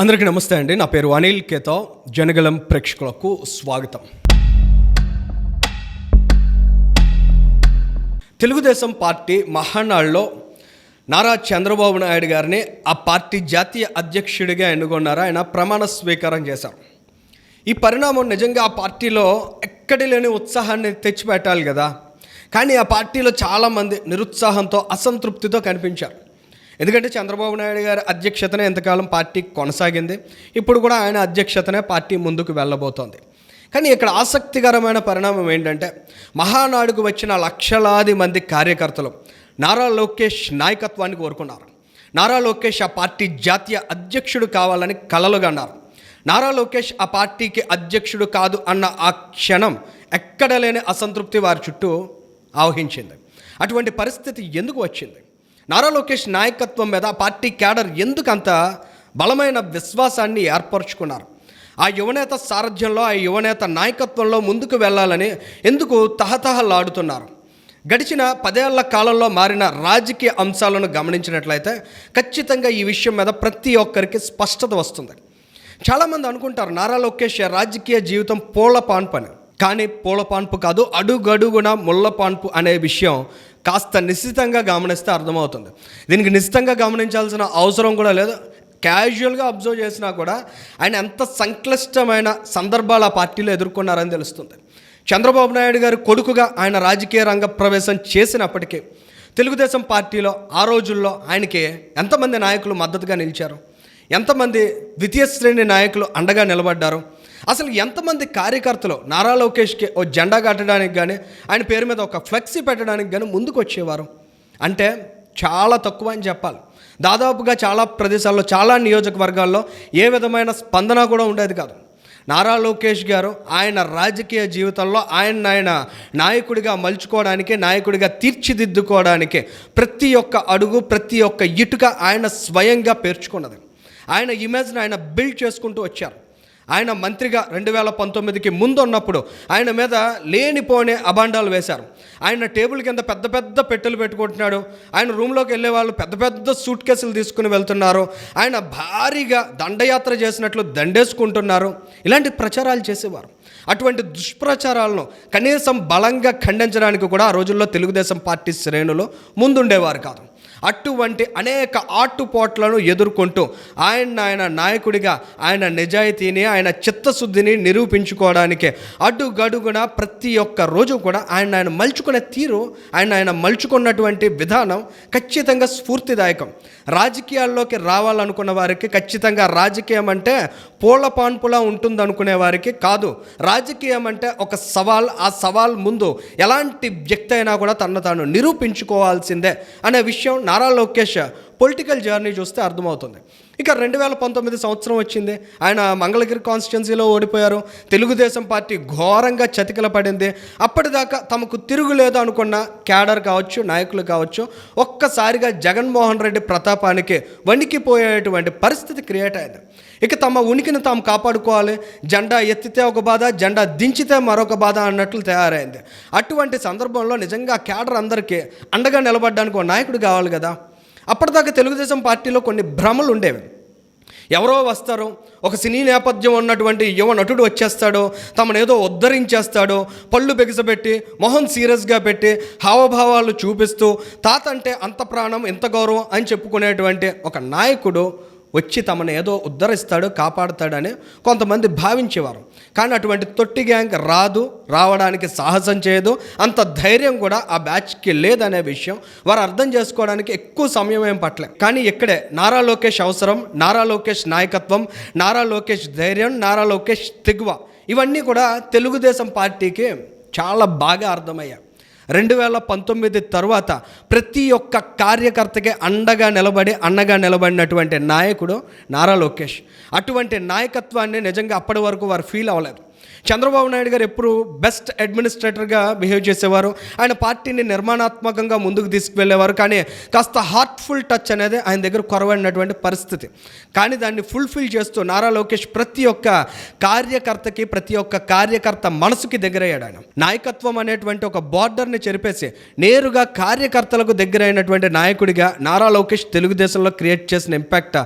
అందరికీ నమస్తే అండి. నా పేరు అనిల్ కేతో. జనగలం ప్రేక్షకులకు స్వాగతం. తెలుగుదేశం పార్టీ మహానాడులో నారా చంద్రబాబు నాయుడు గారిని ఆ పార్టీ జాతీయ అధ్యక్షుడిగా ఎన్నుకున్నారు. ఆయన ప్రమాణ స్వీకారం చేశారు. ఈ పరిణామం నిజంగా ఆ పార్టీలో ఎక్కడి లేని ఉత్సాహాన్ని తెచ్చిపెట్టాలి కదా. కానీ ఆ పార్టీలో చాలామంది నిరుత్సాహంతో అసంతృప్తితో కనిపించారు. ఎందుకంటే చంద్రబాబు నాయుడు గారి అధ్యక్షతనే ఎంతకాలం పార్టీ కొనసాగింది. ఇప్పుడు కూడా ఆయన అధ్యక్షతనే పార్టీ ముందుకు వెళ్ళబోతోంది. కానీ ఇక్కడ ఆసక్తికరమైన పరిణామం ఏంటంటే మహానాడుకు వచ్చిన లక్షలాది మంది కార్యకర్తలు నారా లోకేష్ నాయకత్వాన్ని కోరుకున్నారు నారా లోకేష్ ఆ పార్టీ జాతీయ అధ్యక్షుడు కావాలని కలలుగన్నారు నారా లోకేష్ ఆ పార్టీకి అధ్యక్షుడు కాదు అన్న ఆ క్షణం ఎక్కడ లేని అసంతృప్తి వారి చుట్టూ ఆవహించింది. అటువంటి పరిస్థితి ఎందుకు వచ్చింది? నారా లోకేష్ నాయకత్వం మీద పార్టీ క్యాడర్ ఎందుకు అంత బలమైన విశ్వాసాన్ని ఏర్పరచుకున్నారు? ఆ యువనేత సారథ్యంలో ఆ యువనేత నాయకత్వంలో ముందుకు వెళ్ళాలని ఎందుకు తహతహలాడుతున్నారు? గడిచిన పదేళ్ళ కాలంలో మారిన రాజకీయ అంశాలను గమనించినట్లయితే ఖచ్చితంగా ఈ విషయం మీద ప్రతి ఒక్కరికి స్పష్టత వస్తుంది. చాలామంది అనుకుంటారు నారా లోకేష్ రాజకీయ జీవితం పూల పాన్పు అని కానీ పూల పాన్పు కాదు అడుగడుగున ముళ్ళ పాన్పు అనే విషయం కాస్త నిశ్చితంగా గమనిస్తే అర్థమవుతుంది. దీనికి నిశ్చితంగా గమనించాల్సిన అవసరం కూడా లేదు. క్యాజువల్గా అబ్జర్వ్ చేసినా కూడా ఆయన ఎంత సంక్లిష్టమైన సందర్భాలు ఆ పార్టీలో ఎదుర్కొన్నారని తెలుస్తుంది. చంద్రబాబు నాయుడు గారి కొడుకుగా ఆయన రాజకీయ రంగ ప్రవేశం చేసినప్పటికీ తెలుగుదేశం పార్టీలో ఆ రోజుల్లో ఆయనకి ఎంతమంది నాయకులు మద్దతుగా నిలిచారు? ఎంతమంది ద్వితీయ శ్రేణి నాయకులు అండగా నిలబడ్డారు? అసలు ఎంతమంది కార్యకర్తలు నారా లోకేష్కి ఓ జెండా కట్టడానికి కానీ ఆయన పేరు మీద ఒక ఫ్లెక్సీ పెట్టడానికి కానీ ముందుకు వచ్చేవారు అంటే చాలా తక్కువ అని చెప్పాలి. దాదాపుగా చాలా ప్రదేశాల్లో చాలా నియోజకవర్గాల్లో ఏ విధమైన స్పందన కూడా ఉండేది కాదు. నారా లోకేష్ గారు ఆయన రాజకీయ జీవితంలో ఆయన ఆయన నాయకుడిగా మలుచుకోవడానికి నాయకుడిగా తీర్చిదిద్దుకోవడానికి ప్రతి ఒక్క అడుగు ప్రతి ఒక్క ఇటుక ఆయన స్వయంగా పేర్చుకున్నది. ఆయన ఇమేజ్ని ఆయన బిల్డ్ చేసుకుంటూ వచ్చారు. ఆయన మంత్రిగా రెండు వేల పంతొమ్మిదికి ముందు ఉన్నప్పుడు ఆయన మీద లేనిపోనే అభాండాలు వేశారు. ఆయన టేబుల్ కింద పెద్ద పెద్ద పెట్టెలు పెట్టుకుంటున్నాడు. ఆయన రూమ్లోకి వెళ్ళే వాళ్ళు పెద్ద పెద్ద సూట్ కేసులు తీసుకుని వెళ్తున్నారు. ఆయన భారీగా దండయాత్ర చేసినట్లు దండేసుకుంటున్నారు. ఇలాంటి ప్రచారాలు చేసేవారు. అటువంటి దుష్ప్రచారాలను కనీసం బలంగా ఖండించడానికి కూడా ఆ రోజుల్లో తెలుగుదేశం పార్టీ శ్రేణులు ముందుండేవారు కాదు. అటువంటి అనేక ఆటుపోట్లను ఎదుర్కొంటూ ఆయన ఆయన నాయకుడిగా ఆయన నిజాయితీని ఆయన చిత్తశుద్ధిని నిరూపించుకోవడానికి అడుగడుగున ప్రతి ఒక్క రోజు కూడా ఆయన ఆయన మలుచుకునే తీరు ఆయన ఆయన మలుచుకున్నటువంటి విధానం ఖచ్చితంగా స్ఫూర్తిదాయకం. రాజకీయాల్లోకి రావాలనుకున్న వారికి ఖచ్చితంగా రాజకీయం అంటే పూల పాన్పులా ఉంటుందనుకునే వారికి కాదు. రాజకీయం అంటే ఒక సవాల్ ఆ సవాల్ ముందు ఎలాంటి వ్యక్తి అయినా కూడా తను తాను నిరూపించుకోవాల్సిందే అనే విషయం నారా లోకేష్ పొలిటికల్ జర్నీ చూస్తే అర్థమవుతుంది. ఇక రెండు వేల పంతొమ్మిది సంవత్సరం వచ్చింది. ఆయన మంగళగిరి కాన్స్టిట్యున్సీలో ఓడిపోయారు. తెలుగుదేశం పార్టీ ఘోరంగా చతికిల పడింది. అప్పటిదాకా తమకు తిరుగులేదు అనుకున్న క్యాడర్ కావచ్చు నాయకులు కావచ్చు ఒక్కసారిగా జగన్మోహన్ రెడ్డి ప్రతాపానికి వణికిపోయేటువంటి పరిస్థితి క్రియేట్ అయింది. ఇక తమ ఉనికిని తాము కాపాడుకోవాలి. జెండా ఎత్తితే ఒక బాధ జెండా దించితే మరొక బాధ అన్నట్లు తయారైంది. అటువంటి సందర్భంలో నిజంగా క్యాడర్ అందరికీ అండగా నిలబడడానికి ఒక నాయకుడు కావాలి కదా. అప్పటిదాకా తెలుగుదేశం పార్టీలో కొన్ని భ్రమలు ఉండేవి. ఎవరో వస్తారు ఒక సినీ నేపథ్యం ఉన్నటువంటి యువ నటుడు వచ్చేస్తాడో తమను ఏదో పళ్ళు బిగసబెట్టి మొహం సీరియస్గా పెట్టి హావభావాలు చూపిస్తూ తాత అంటే అంత ప్రాణం ఇంత గౌరవం అని చెప్పుకునేటువంటి ఒక నాయకుడు వచ్చి తమను ఏదో ఉద్ధరిస్తాడు కాపాడుతాడని కొంతమంది భావించేవారు. కానీ అటువంటి తొట్టి గ్యాంగ్ రాదు రావడానికి సాహసం చేయదు అంత ధైర్యం కూడా ఆ బ్యాచ్కి లేదనే విషయం వారు అర్థం చేసుకోవడానికి ఎక్కువ సమయం ఏం పట్టలే. కానీ ఇక్కడే నారా లోకేష్ అవసరం నారా లోకేష్ నాయకత్వం నారా లోకేష్ ధైర్యం నారా లోకేష్ తెగువ. ఇవన్నీ కూడా తెలుగుదేశం పార్టీకి చాలా బాగా అర్థమయ్యాయి. రెండు వేల పంతొమ్మిది తర్వాత ప్రతి ఒక్క కార్యకర్తకి అండగా నిలబడి అండగా నిలబడినటువంటి నాయకుడు నారా లోకేష్. అటువంటి నాయకత్వాన్ని నిజంగా అప్పటి వరకు వారు ఫీల్ అవ్వలేదు. చంద్రబాబు నాయుడు గారు ఎప్పుడు బెస్ట్ అడ్మినిస్ట్రేటర్గా బిహేవ్ చేసేవారు. ఆయన పార్టీని నిర్మాణాత్మకంగా ముందుకు తీసుకువెళ్ళేవారు. కానీ కాస్త హార్ట్ఫుల్ టచ్ అనేది ఆయన దగ్గర కొరవడినటువంటి పరిస్థితి. కానీ దాన్ని ఫుల్ఫిల్ చేస్తూ నారా లోకేష్ ప్రతి ఒక్క కార్యకర్తకి ప్రతి ఒక్క కార్యకర్త మనసుకి దగ్గరయ్యాడు ఆయన. నాయకత్వం అనేటువంటి ఒక బార్డర్ని చెరిపేసి నేరుగా కార్యకర్తలకు దగ్గరైనటువంటి నాయకుడిగా నారా లోకేష్ తెలుగుదేశంలో క్రియేట్ చేసిన ఇంపాక్ట్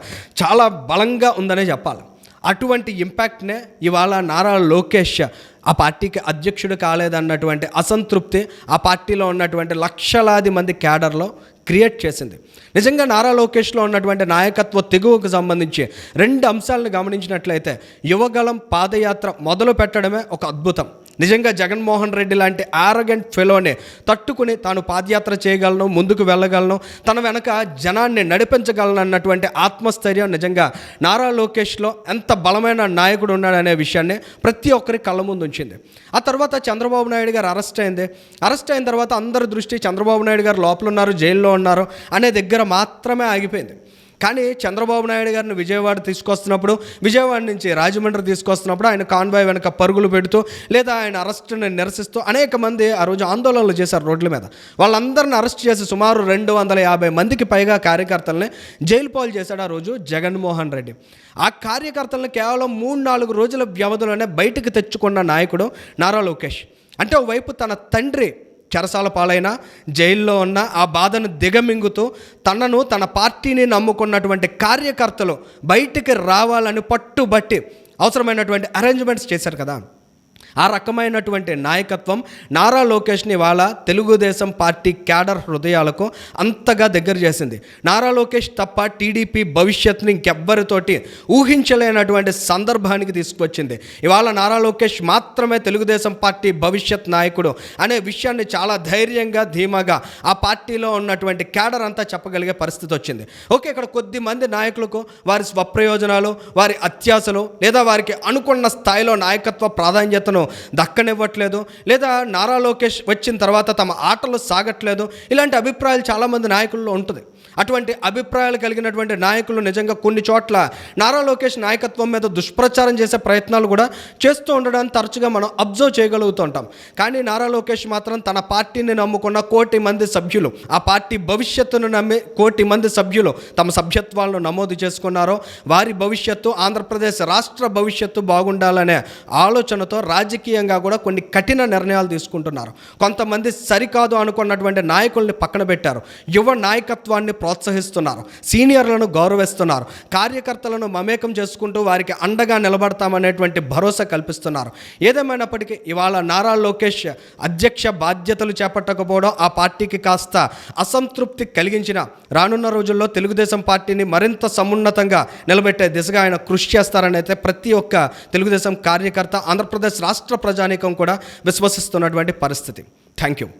చాలా బలంగా ఉందనే చెప్పాలి. అటువంటి ఇంపాక్ట్నే ఇవాళ నారా లోకేష్ ఆ పార్టీకి అధ్యక్షుడు కాలేదన్నటువంటి అసంతృప్తి ఆ పార్టీలో ఉన్నటువంటి లక్షలాది మంది క్యాడర్లో క్రియేట్ చేసింది. నిజంగా నారా లోకేష్లో ఉన్నటువంటి నాయకత్వ తెగువకు సంబంధించి రెండు అంశాలను గమనించినట్లయితే యువగలం పాదయాత్ర మొదలు పెట్టడమే ఒక అద్భుతం. నిజంగా జగన్మోహన్ రెడ్డి లాంటి ఆరగెంట్ ఫెలోని తట్టుకుని తాను పాదయాత్ర చేయగలను ముందుకు వెళ్ళగలను తన వెనక జనాన్ని నడిపించగలను అన్నటువంటి ఆత్మస్థైర్యం నిజంగా నారా లోకేష్లో ఎంత బలమైన నాయకుడు ఉన్నాడనే విషయాన్ని ప్రతి ఒక్కరి కళ్ళ ముందు ఉంచింది. ఆ తర్వాత చంద్రబాబు నాయుడు గారు అరెస్ట్ అయింది. అరెస్ట్ అయిన తర్వాత అందరి దృష్టి చంద్రబాబు నాయుడు గారు లోపల ఉన్నారు జైల్లో ఉన్నారు అనే దగ్గర మాత్రమే ఆగిపోయింది. కానీ చంద్రబాబు నాయుడు గారిని విజయవాడ తీసుకొస్తున్నప్పుడు విజయవాడ నుంచి రాజమండ్రి తీసుకొస్తున్నప్పుడు ఆయన కాన్వాయ్ వెనక పరుగులు పెడుతూ లేదా ఆయన అరెస్ట్ని నిరసిస్తూ అనేక మంది ఆ రోజు ఆందోళనలు చేశారు రోడ్ల మీద. వాళ్ళందరిని అరెస్ట్ చేసి సుమారు రెండు వందల యాభై మందికి పైగా కార్యకర్తల్ని జైలు పాలు చేశాడు ఆ రోజు జగన్మోహన్ రెడ్డి. ఆ కార్యకర్తలను కేవలం మూడు నాలుగు రోజుల వ్యవధిలోనే బయటకు తెచ్చుకున్న నాయకుడు నారా లోకేష్. అంటే ఒకవైపు తన తండ్రి చెరసాల పాలైన జైల్లో ఉన్న ఆ బాధను దిగమింగుతూ తనను తన పార్టీని నమ్ముకున్నటువంటి కార్యకర్తలు బయటికి రావాలని పట్టుబట్టి అవసరమైనటువంటి అరేంజ్మెంట్స్ చేశారు కదా. ఆ రకమైనటువంటి నాయకత్వం నారా లోకేష్ని ఇవాళ తెలుగుదేశం పార్టీ క్యాడర్ హృదయాలకు అంతగా దగ్గర చేసింది. నారా లోకేష్ తప్ప టీడీపీ భవిష్యత్తుని ఇంకెవ్వరితోటి ఊహించలేనటువంటి సందర్భానికి తీసుకొచ్చింది. ఇవాళ నారా లోకేష్ మాత్రమే తెలుగుదేశం పార్టీ భవిష్యత్ నాయకుడు అనే విషయాన్ని చాలా ధైర్యంగా ధీమాగా ఆ పార్టీలో ఉన్నటువంటి క్యాడర్ అంతా చెప్పగలిగే పరిస్థితి వచ్చింది. ఓకే ఇక్కడ కొద్ది మంది నాయకులకు వారి స్వప్రయోజనాలు వారి అత్యాశలు లేదా వారికి అనుకున్న స్థాయిలో నాయకత్వ ప్రాధాన్యతను దక్కనివ్వట్లేదు లేదా నారా లోకేష్ వచ్చిన తర్వాత తమ ఆటలు సాగట్లేదు ఇలాంటి అభిప్రాయాలు చాలామంది నాయకుల్లో ఉంటుంది. అటువంటి అభిప్రాయాలు కలిగినటువంటి నాయకులు నిజంగా కొన్ని చోట్ల నారా లోకేష్ నాయకత్వం మీద దుష్ప్రచారం చేసే ప్రయత్నాలు కూడా చేస్తూ ఉండడాన్ని తరచుగా మనం అబ్జర్వ్ చేయగలుగుతూ ఉంటాం. కానీ నారా లోకేష్ మాత్రం తన పార్టీని నమ్ముకున్న కోటి మంది సభ్యులు ఆ పార్టీ భవిష్యత్తును నమ్మి కోటి మంది సభ్యులు తమ సభ్యత్వాలను నమోదు చేసుకున్నారో వారి భవిష్యత్తు ఆంధ్రప్రదేశ్ రాష్ట్ర భవిష్యత్తు బాగుండాలనే ఆలోచనతో రాజకీయంగా కూడా కొన్ని కఠిన నిర్ణయాలు తీసుకుంటున్నారు. కొంతమంది సరికాదు అనుకున్నటువంటి నాయకుల్ని పక్కన పెట్టారు. యువ నాయకత్వాన్ని ప్రోత్సహిస్తున్నారు. సీనియర్లను గౌరవిస్తున్నారు. కార్యకర్తలను మమేకం చేసుకుంటూ వారికి అండగా నిలబడతామనేటువంటి భరోసా కల్పిస్తున్నారు. ఏదేమైనప్పటికీ ఇవాళ నారా లోకేష్ అధ్యక్ష బాధ్యతలు చేపట్టకపోవడం ఆ పార్టీకి కాస్త అసంతృప్తి కలిగించిన రానున్న రోజుల్లో తెలుగుదేశం పార్టీని మరింత సమున్నతంగా నిలబెట్టే దిశగా ఆయన కృషి చేస్తారని అయితే ప్రతి ఒక్క తెలుగుదేశం కార్యకర్త ఆంధ్రప్రదేశ్ రాష్ట్ర ప్రజానీకం కూడా విశ్వసిస్తున్నటువంటి పరిస్థితి. Thank you